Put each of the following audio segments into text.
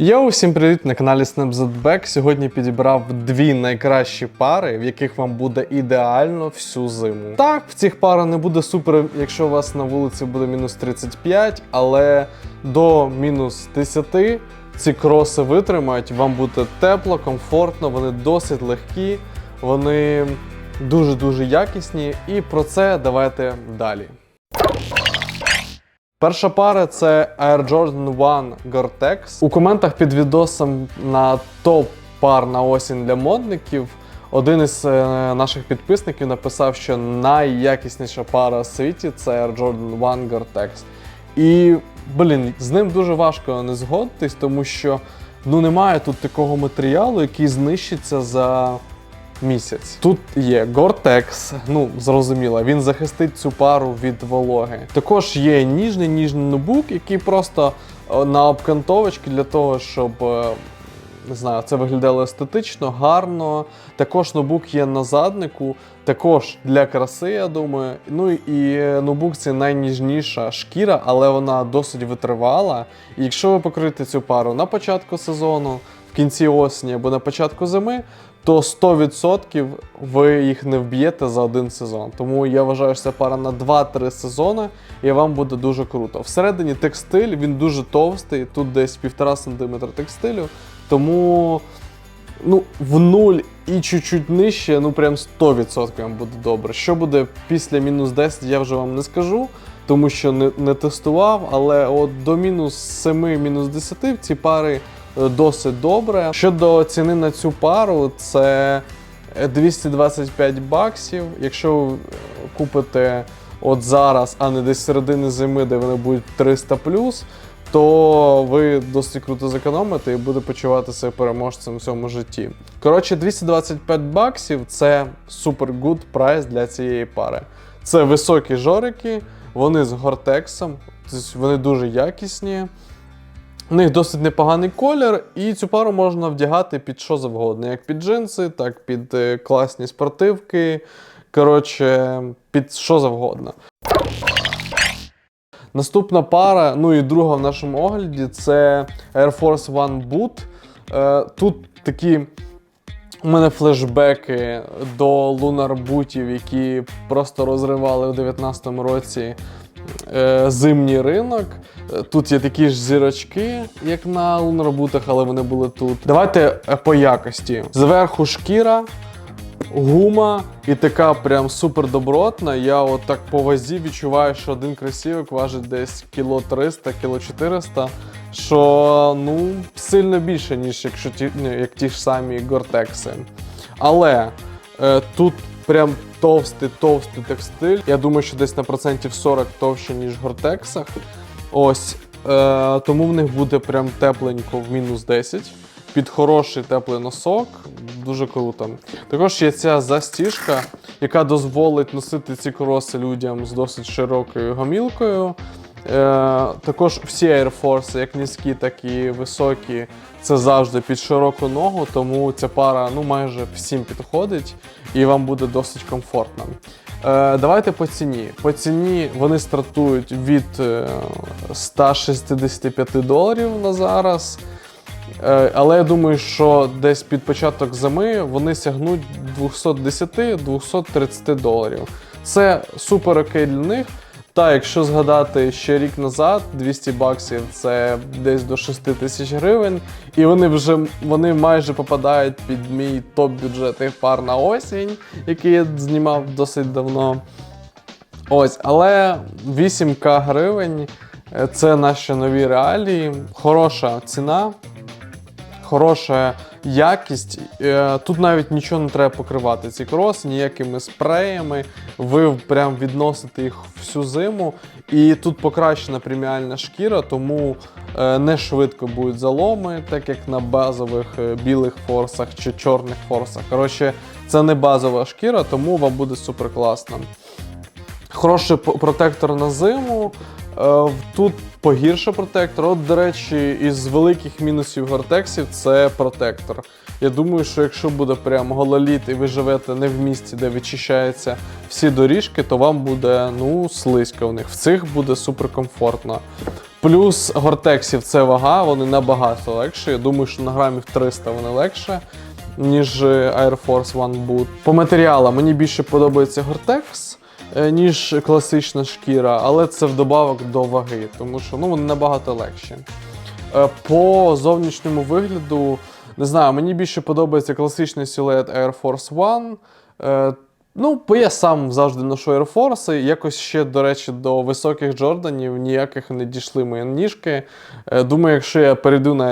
Йоу, усім привіт на каналі SnapZBack. Сьогодні підібрав дві найкращі пари, в яких вам буде ідеально всю зиму. Так, в цих парах не буде супер, якщо у вас на вулиці буде мінус 35, але до мінус 10 ці кроси витримають, вам буде тепло, комфортно, вони досить легкі, вони дуже-дуже якісні. І про це давайте далі. Перша пара це Air Jordan 1 Gore-Tex. У коментах під відосом на топ пар на осінь для модників. Один із е, наших підписників написав, що найякісніша пара в світі це Air Jordan 1 Gore-Tex. І, блін, з ним дуже важко не згодитись, тому що ну немає тут такого матеріалу, який знищиться за місяць. Тут є Gore-Tex, ну зрозуміло, він захистить цю пару від вологи. Також є ніжний ніжний ноутбук, який просто е, на обкантовочки для того, щоб. е, Не знаю, це виглядало естетично, гарно. Також ноутбук є на заднику, також для краси, я думаю. Ну і е, ноутбук це найніжніша шкіра, але вона досить витривала. І якщо ви покриєте цю пару на початку сезону, кінці осені або на початку зими, то 100% ви їх не вб'єте за один сезон. Тому я вважаю, що це пара на 2-3 сезони, і вам буде дуже круто. Всередині текстиль, він дуже товстий, тут десь 1,5 см текстилю. Тому ну, в нуль і чуть-чуть нижче, ну прям 100% вам буде добре. Що буде після мінус 10, я вже вам не скажу, тому що не, не тестував, але от до мінус 7, мінус 10 в ці пари досить добре. Щодо ціни на цю пару, це е, 225 баксів. Якщо ви купите от зараз, а не десь середини зими, де вони будуть 300 то ви досить круто зекономите і буде почувати себе переможцем в цьому житті. Коротше, 225 баксів це супер гуд прайс для цієї пари. Це високі жорики, вони з гортексом, тобто вони дуже якісні. У них досить непоганий колір, і цю пару можна вдягати під що завгодно, як під джинси, так під е, класні спортивки. Коротше, під що завгодно. Наступна пара, ну і друга в нашому огляді, це Air Force One Boot. Е, тут такі у мене флешбеки до Lunar бутів, які просто розривали у 2019 році е, зимній ринок. Е, Тут є такі ж зірочки, як на Lunar бутах, але вони були тут. Давайте е, по якості. Зверху шкіра, гума і така прям супер добротна. Я от так по вазі відчуваю, що один кросівок важить десь кіло 300, кіло 400, що ну сильно більше, ніж якщо ті, ну, як ті ж самі гортекси. Але е, тут прям товстий, товстий текстиль. Я думаю, що десь на процентів 40 товще, ніж в гортексах. Ось. Е, тому в них буде прям тепленько в мінус 10 під хороший теплий носок. Дуже круто. Також є ця застіжка, яка дозволить носити ці кроси людям з досить широкою гомілкою. Е, також всі Air Force, як низькі, так і високі, це завжди під широку ногу, тому ця пара ну, майже всім підходить і вам буде досить комфортно. Е, давайте по ціні. По ціні вони стартують від е, 165 доларів на зараз. Е, Але я думаю, що десь під початок зими вони сягнуть 210-230 доларів. Це супер окей для них. Та якщо згадати ще рік назад, 200 баксів це десь до 6 тисяч гривень, і вони вже вони майже попадають під мій топ-бюджетних пар на осінь, який я знімав досить давно. Ось, але 8к гривень це наші нові реалії, хороша ціна хороша якість. Е, Тут навіть нічого не треба покривати. Ці кроси ніякими спреями. Ви прям відносите їх всю зиму. І тут покращена преміальна шкіра, тому е, не швидко будуть заломи, так як на базових е, білих форсах чи чорних форсах. Коротше, це не базова шкіра, тому вам буде супер класно. Хороший протектор на зиму. Е, Тут погірше протектор. От, до речі, із великих мінусів гортексів це протектор. Я думаю, що якщо буде прям гололіт і ви живете не в місті, де відчищаються всі доріжки, то вам буде ну слизько в них. В цих буде суперкомфортно. Плюс гортексів це вага, вони набагато легші. Я думаю, що на грамів 300 вони легше, ніж Air Force One Boot. По матеріалам мені більше подобається гортекс, ніж класична шкіра, але це вдобавок до ваги, тому що ну, вони набагато легші. Е, По зовнішньому вигляду, не знаю, мені більше подобається класичний силует Air Force One. Е, Ну, бо я сам завжди ношу Air Force, якось ще, до речі, до високих Джорданів ніяких не дійшли мої ніжки. Е, Думаю, якщо я перейду на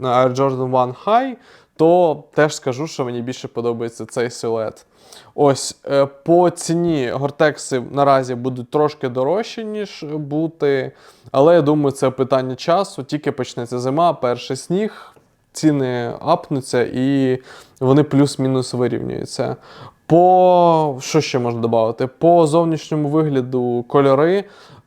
Air Jordan One High, то теж скажу, що мені більше подобається цей силует. Ось е, по ціні гортекси наразі будуть трошки дорожчі, ніж бути. Але я думаю, це питання часу. Тільки почнеться зима, перший сніг, ціни апнуться і вони плюс-мінус вирівнюються. По що ще можна додати? По зовнішньому вигляду кольори.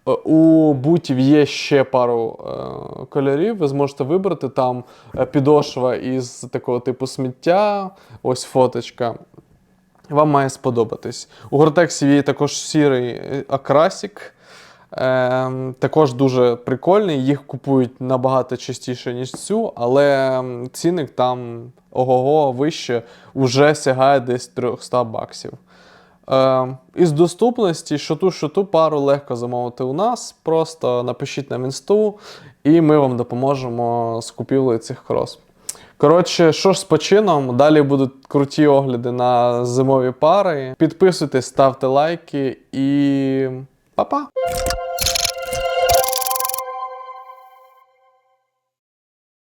Е, У бутів є ще пару е, кольорів. Ви зможете вибрати там е, підошва із такого типу сміття. Ось фоточка. Вам має сподобатись. У Гортексі є також сірий акрасік. Е, також дуже прикольний. Їх купують набагато частіше, ніж цю, але м, цінник там ого-го вище вже сягає десь 300 баксів. Е, із доступності, що ту, що ту пару легко замовити у нас. Просто напишіть нам інсту, і ми вам допоможемо з купівлею цих крос. Коротше, що ж з почином? Далі будуть круті огляди на зимові пари. Підписуйтесь, ставте лайки і па-па!